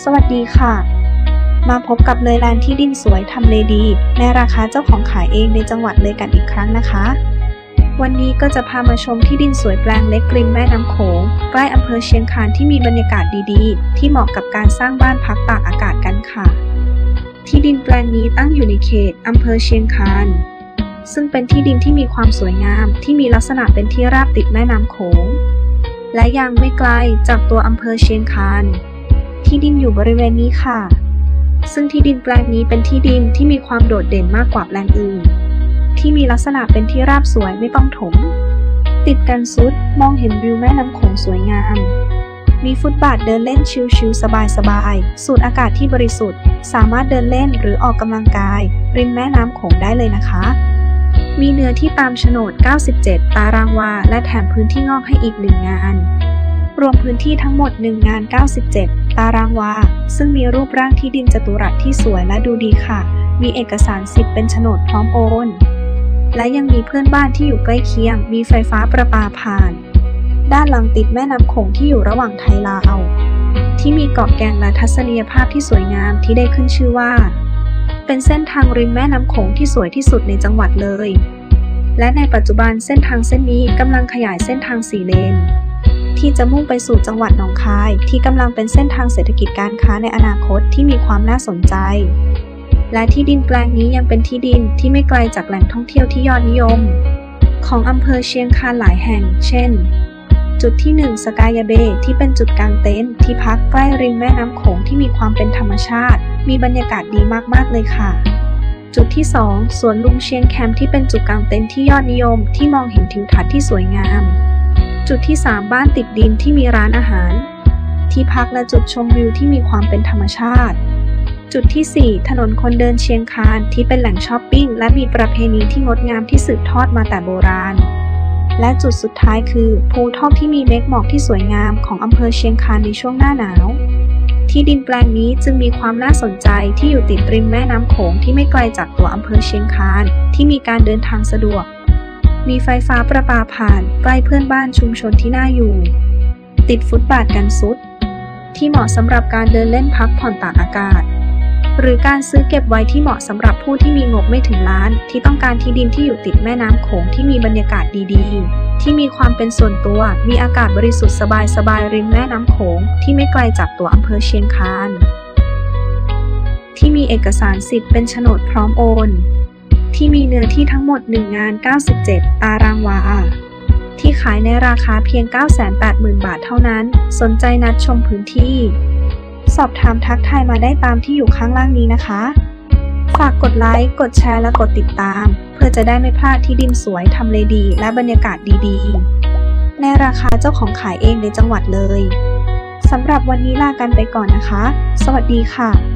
สวัสดีค่ะ มาพบกับเลยแลนที่ดินสวยทำเลดี ในราคาเจ้าของขายเองในจังหวัดเลยกันอีกครั้งนะคะ วันนี้ก็จะพามาชมที่ดินสวยแปลงเล็กริมแม่น้ำโขงใกล้อำเภอเชียงคานที่มีบรรยากาศดีๆ ที่เหมาะกับการสร้างบ้านพักตากอากาศกันค่ะ ที่ดินแปลงนี้ตั้งอยู่ในเขตอำเภอเชียงคานซึ่งเป็นที่ดินที่มีความสวยงาม ที่มีลักษณะเป็นที่ราบติดแม่น้ำโขง และยังไม่ไกลจากตัวอำเภอเชียงคาน ที่ดินอยู่บริเวณนี้ค่ะ ซึ่งที่ดินแปลงนี้เป็นที่ดินที่มีความโดดเด่นมากกว่าแปลงอื่น ที่มีลักษณะเป็นที่ราบสวยไม่ต้องถม ติดกันซุดมองเห็นวิวแม่น้ำโขงสวยงาม มีฟุตบาทเดินเล่นชิลๆสบายๆ สูดอากาศที่บริสุทธิ์ สามารถเดินเล่นหรือออกกำลังกาย ริมแม่น้ำโขงได้เลยนะคะมีเนื้อที่ตามโฉนด 97 ตารางวา และแถมพื้นที่งอกให้อีกหนึ่งงาน รวมพื้นที่ทั้งหมด1งาน 97 ตารางวา ซึ่งมีรูปร่างที่ดินจัตุรัสที่สวยและดูดีค่ะ มีเอกสารสิทธิ์เป็นโฉนดพร้อมโอน และยังมีเพื่อนบ้านที่อยู่ใกล้เคียง มีไฟฟ้าประปาผ่าน ด้านหลังติดแม่น้ำโขงที่อยู่ระหว่างไทยลาว ที่มีเกาะแก่งและทัศนียภาพที่สวยงามที่ได้ขึ้นชื่อว่า เป็นเส้นทางริมแม่น้ำโขงที่สวยที่สุดในจังหวัดเลย และในปัจจุบันเส้นทางเส้นนี้กำลังขยายเส้นทางสี่เลน ที่จะมุ่งไปสู่จังหวัดหนองคาย ที่กำลังเป็นเส้นทางเศรษฐกิจการค้าในอนาคตที่มีความน่าสนใจ และที่ดินแปลงนี้ยังเป็นที่ดินที่ไม่ไกลจากแหล่งท่องเที่ยวที่ยอดนิยม ของอำเภอเชียงคานหลายแห่ง เช่น จุดที่ 1 สกายาเบย์ที่เป็นจุดกลางเต็นท์ที่พักใกล้ริมแม่น้ำโขงที่มีความเป็นธรรมชาติ มีบรรยากาศดีมากๆเลยค่ะจุดที่ 2 สวนลุงเชียงแคมป์ที่เป็นจุดกลางเต็นท์ที่ยอดนิยม ที่มองเห็นทิวทัศน์ที่สวยงาม จุดที่ 3 บ้านติดดินที่มีร้านอาหาร ที่พักและจุดชมวิวที่มีความเป็นธรรมชาติ จุดที่ 4 ถนนคนเดินเชียงคานที่เป็นแหล่งช้อปปิ้งและมีประเพณีที่งดงามที่สืบทอดมาแต่โบราณ และจุดสุดท้ายคือ ภูทอกที่มีเมฆหมอกที่สวยงามของอำเภอเชียงคานในช่วงหน้าหนาว ที่ดินแปลงนี้จึงมีความน่าสนใจที่อยู่ติดริมแม่น้ำโขงที่ไม่ไกลจากตัวอำเภอเชียงคานที่มีการเดินทางสะดวก มีไฟฟ้าประปาผ่านใกล้เพื่อนบ้านชุมชนที่น่าอยู่ ติดฟุตบาทกันซุด ที่เหมาะสำหรับการเดินเล่นพักผ่อนตากอากาศ หรือการซื้อเก็บไว้ที่เหมาะสำหรับผู้ที่มีงบไม่ถึงล้าน ที่ต้องการที่ดินที่อยู่ติดแม่น้ำโขงที่มีบรรยากาศดีๆ ที่มีความเป็นส่วนตัว มีอากาศบริสุทธิ์สบายๆริมแม่น้ำโขงที่ไม่ไกลจากตัวอำเภอเชียงคานที่มีเอกสารสิทธิ์เป็นโฉนดพร้อมโอน ที่มีเนื้อที่ทั้งหมด 1 งาน 97 ตารางวา ที่ขายในราคาเพียง 980,000 บาทเท่านั้น สนใจนัดชมพื้นที่ สอบถามทักทายมาได้ตามที่อยู่ข้างล่างนี้นะคะ ฝากกดไลค์ กดแชร์และกดติดตาม เพื่อจะได้ไม่พลาดที่ดินสวย ทำเลดี และบรรยากาศดีๆ ในราคาเจ้าของขายเองในจังหวัดเลย สำหรับวันนี้ลากันไปก่อนนะคะ สวัสดีค่ะ